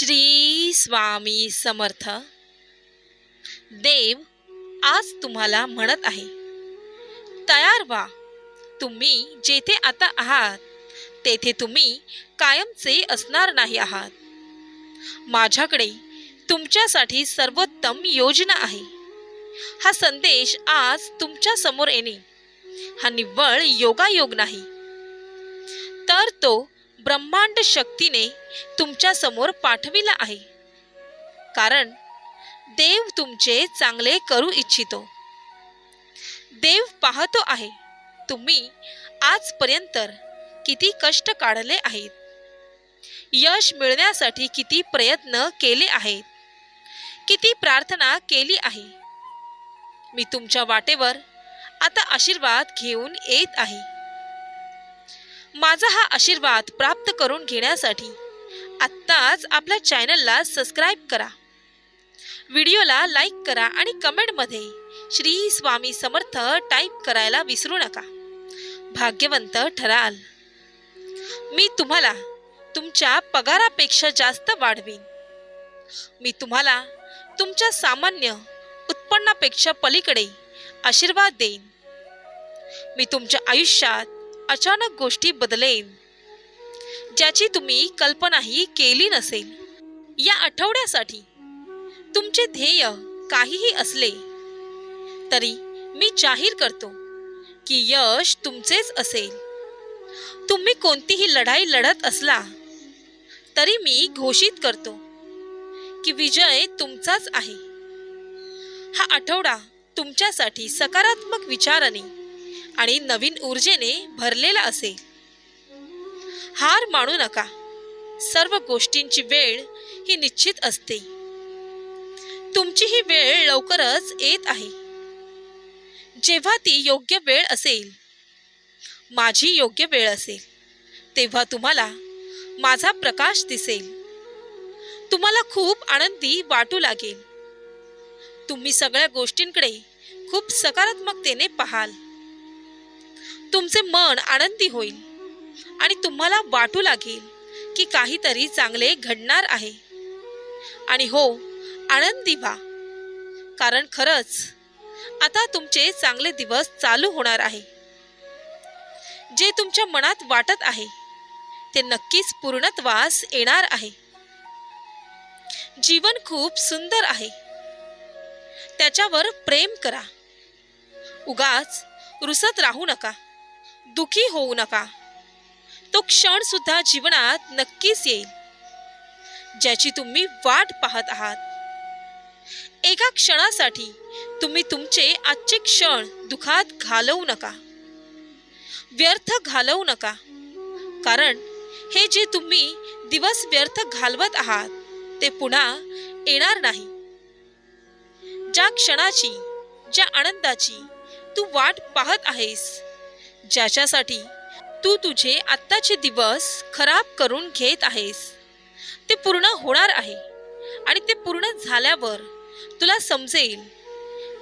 श्री स्वामी समर्थ. देव आज तुम्हाला म्हणत आहे. तयार व्हा. तुम्ही जेथे आता आहात तेथे तुम्ही कायमचे असणार नाही आहात. माझ्याकडे तुमच्यासाठी सर्वोत्तम योजना आहे. हा संदेश आज तुमच्यासमोर येणे. हा निव्वळ योगायोग नाही. तर तो ब्रह्मांड शक्तीने तुमच्यासमोर पाठविला आहे. कारण देव तुमचे चांगले करू इच्छितो. देव पाहतो आहे तुम्ही आजपर्यंत किती कष्ट काढले आहेत. यश मिळण्यासाठी किती प्रयत्न केले आहेत. किती प्रार्थना केली आहे. मी तुमच्या वाटेवर आता आशीर्वाद घेऊन येत आहे. माझा हा आशीर्वाद प्राप्त करून घेण्यासाठी आत्ताच आपल्या चॅनलला सबस्क्राईब करा. व्हिडिओला लाईक करा आणि कमेंटमध्ये श्री स्वामी समर्थ टाईप करायला विसरू नका. भाग्यवंत ठराल. मी तुम्हाला तुमच्या पगारापेक्षा जास्त वाढवीन. मी तुम्हाला तुमच्या सामान्य उत्पन्नापेक्षा पलीकडे आशीर्वाद देईन. मी तुमच्या आयुष्यात अचानक गोष्टी बदलेन ज्याची तुम्ही कल्पनाही केली नसेल. या आठवड्यासाठी तुमचे ध्येय काहीही असले तरी मी जाहीर करतो की यश तुमचेच असेल. तुम्ही कोणतीही लढाई लढत असला तरी मी घोषित करतो की विजय तुमचाच आहे. हा आठवडा तुमच्यासाठी सकारात्मक विचाराने आणि नवीन ऊर्जेने भरलेला असेल हार मानू नका. सर्व गोष्टींची वेळ ही निश्चित असते. तुमची ही वेळ लवकरच येत आहे. जेव्हा ती योग्य वेळ असेल माझी योग्य वेळ असेल तेव्हा तुम्हाला माझा प्रकाश दिसेल. तुम्हाला खूप आनंदी वाटू लागेल. तुम्ही सगळ्या गोष्टींकडे खूप सकारात्मकतेने पाहाल. तुमचे मन आनंदी होईल. आणि तुम्हाला वाटू लागेल की काहीतरी चांगले घडणार आहे. आणि हो आनंदी व्हा. कारण खरंच आता तुमचे चांगले दिवस चालू होणार आहे. जे तुमच्या मनात वाटत आहे ते नक्कीच पूर्णत्वास येणार आहे. जीवन खूप सुंदर आहे. त्याच्यावर प्रेम करा. उगाच रुसत राहू नका. दुखी होऊ नका. तो क्षण सुद्धा जीवनात नक्कीच येईल. ज्याची तुम्ही वाट पाहत आहात. एका क्षणासाठी तुम्ही तुमचे आजचे क्षण दुखात घालवू नका. व्यर्थ घालवू नका. कारण हे जे तुम्ही दिवस व्यर्थ घालवत आहात ते पुन्हा येणार नाही. ज्या क्षणाची ज्या आनंदाची तू वाट पाहत आहेस ज्याच्यासाठी तू तुझे आत्ताचे दिवस खराब करून घेत आहेस. ते पूर्ण होणार आहे आणि ते पूर्ण झाल्यावर तुला समजेल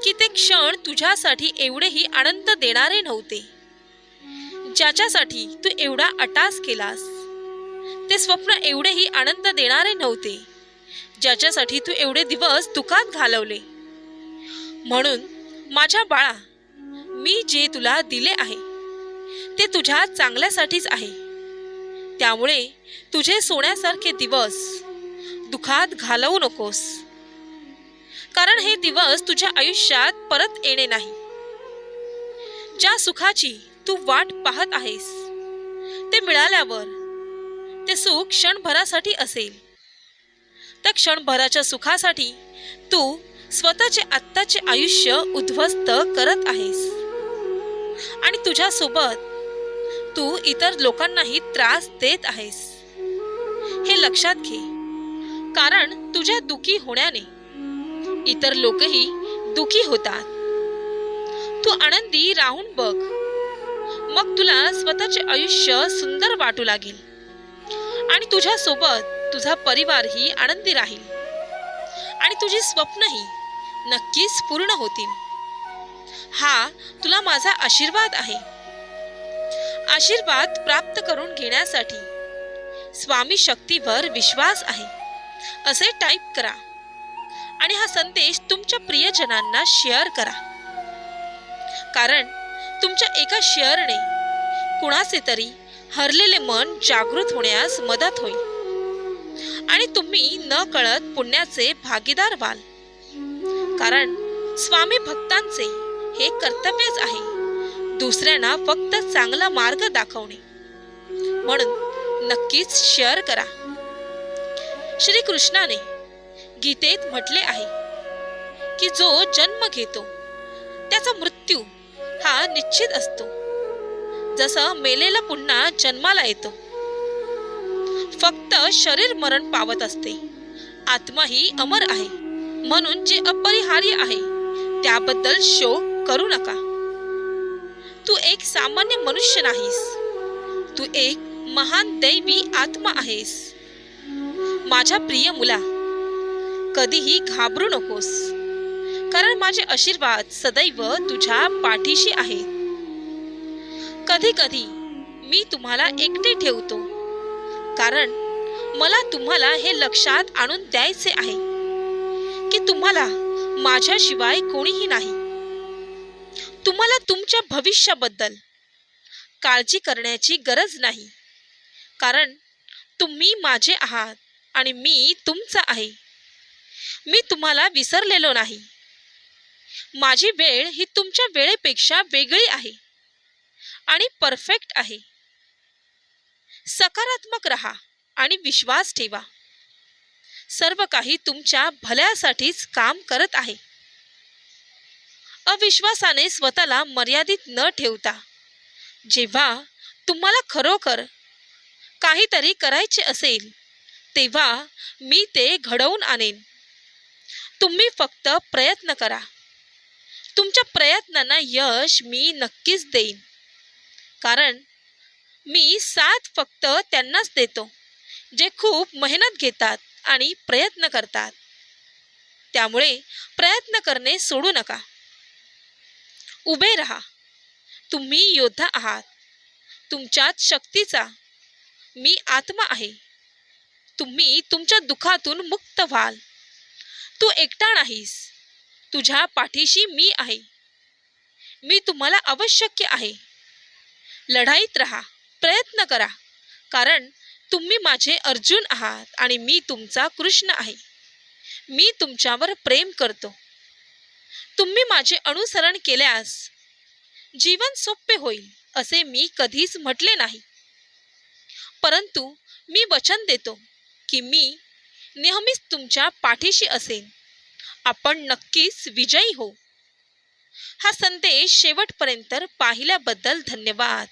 की ते क्षण तुझ्यासाठी एवढेही आनंद देणारे नव्हते. ज्याच्यासाठी तू एवढा अटास केलास ते स्वप्न एवढेही आनंद देणारे नव्हते ज्याच्यासाठी तू एवढे दिवस दुखात घालवले. म्हणून माझ्या बाळा मी जे तुला दिले आहे ते तुझ्या चांगल्यासाठीच आहे. त्यामुळे तुझे सोन्यासारखे दिवस दुखात घालवू नकोस. कारण हे दिवस तुझ्या आयुष्यात परत येणे नाही. ज्या सुखाची तू वाट पाहत आहेस ते मिळाल्यावर ते सुख क्षणभरासाठी असेल. त्या क्षणभराच्या सुखासाठी तू स्वतःचे आत्ताचे आयुष्य उद्ध्वस्त करत आहेस. आणि तुझ्यासोबत तू इतर लोकांनाही त्रास देत आहेस. हे लक्षात घे. कारण तुझ्या दुखी होण्याने इतर लोकही दुखी होतात. तू आनंदी राहून बघ. मग तुला स्वतःचे आयुष्य सुंदर वाटू लागेल. आणि तुझ्या सोबत तुझा परिवारही आनंदी राहील. आणि तुझी स्वप्नही नक्कीच पूर्ण होतील. हा तुला माझा आशीर्वाद आहे. आशीर्वाद प्राप्त करून घेण्यासाठी. स्वामी शक्तीवर विश्वास आहे. असे टाईप करा. आणि हा संदेश तुमच्या प्रियजनांना शेअर करा. कारण तुमच्या एका शेअरने कुणाचे तरी हरलेले मन जागृत होण्यास मदत होईल. आणि तुम्ही न कळत पुण्याचे भागीदार व्हाल. कारण स्वामी भक्तांचे हे कर्तव्यच आहे. दुसऱ्यांना फक्त चांगला मार्ग दाखवणे. म्हणून नक्कीच शेअर करा. श्री कृष्णाने गीतेत म्हटले आहे की जो जन्म घेतो त्याचा मृत्यू हा निश्चित असतो. जसं मेलेला पुन्हा जन्माला येतो. फक्त शरीर मरण पावत असते. आत्मा ही अमर आहे. म्हणून जे अपरिहार्य आहे त्याबद्दल शोक करू नका. तू एक सामान्य मनुष्य नाहीस. तू एक महान दैवी आत्मा आहेस. माझ्या प्रिय मुला कधीही घाबरू नकोस. कारण माझे आशीर्वाद सदैव तुझ्या पाठीशी आहेत. कधी कधी मी तुम्हाला एकटे ठेवतो कारण मला तुम्हाला हे लक्षात आणून द्यायचे आहे की तुम्हाला माझ्याशिवाय कोणीही नाही. तुम्हाला तुमच्या भविष्याबद्दल काळजी करण्याची गरज नाही. कारण तुम्ही माझे आहात आणि मी तुमचा आहे. मी तुम्हाला विसरलेलो नाही. माझी वेळ ही तुमच्या वेळेपेक्षा वेगळी आहे आणि परफेक्ट आहे. सकारात्मक रहा आणि विश्वास ठेवा. सर्व काही तुमच्या भल्यासाठीच काम करत आहे. अविश्वासाने स्वतःला मर्यादित न ठेवता. जेव्हा तुम्हाला खरोखर काहीतरी करायचे असेल तेव्हा मी ते घडवून आणेन. तुम्ही फक्त प्रयत्न करा. तुमच्या प्रयत्नांना यश मी नक्कीच देईन. कारण मी साथ फक्त त्यांनाच देतो जे खूप मेहनत घेतात आणि प्रयत्न करतात. त्यामुळे प्रयत्न करणे सोडू नका. उभे राहा. तुम्ही योद्धा आहात. तुमच्यात शक्तीचा मी आत्मा आहे. तुम्ही तुमच्या दुखातून मुक्त व्हाल. तू एकटा नाहीस. तुझ्या पाठीशी मी आहे. मी तुम्हाला आवश्यक आहे. लढाईत राहा. प्रयत्न करा. कारण तुम्ही माझे अर्जुन आहात आणि मी तुमचा कृष्ण आहे. मी तुमच्यावर प्रेम करतो. तुम्ही माझे अनुसरण केल्यास जीवन सोपे होईल असे मी कधीच म्हटले नाही. परंतु मी वचन देतो की मी नेहमीच तुमच्या पाठीशी असेन. आपण नक्कीच विजयी हो. हा संदेश शेवटपर्यंत पाहिल्याबद्दल धन्यवाद.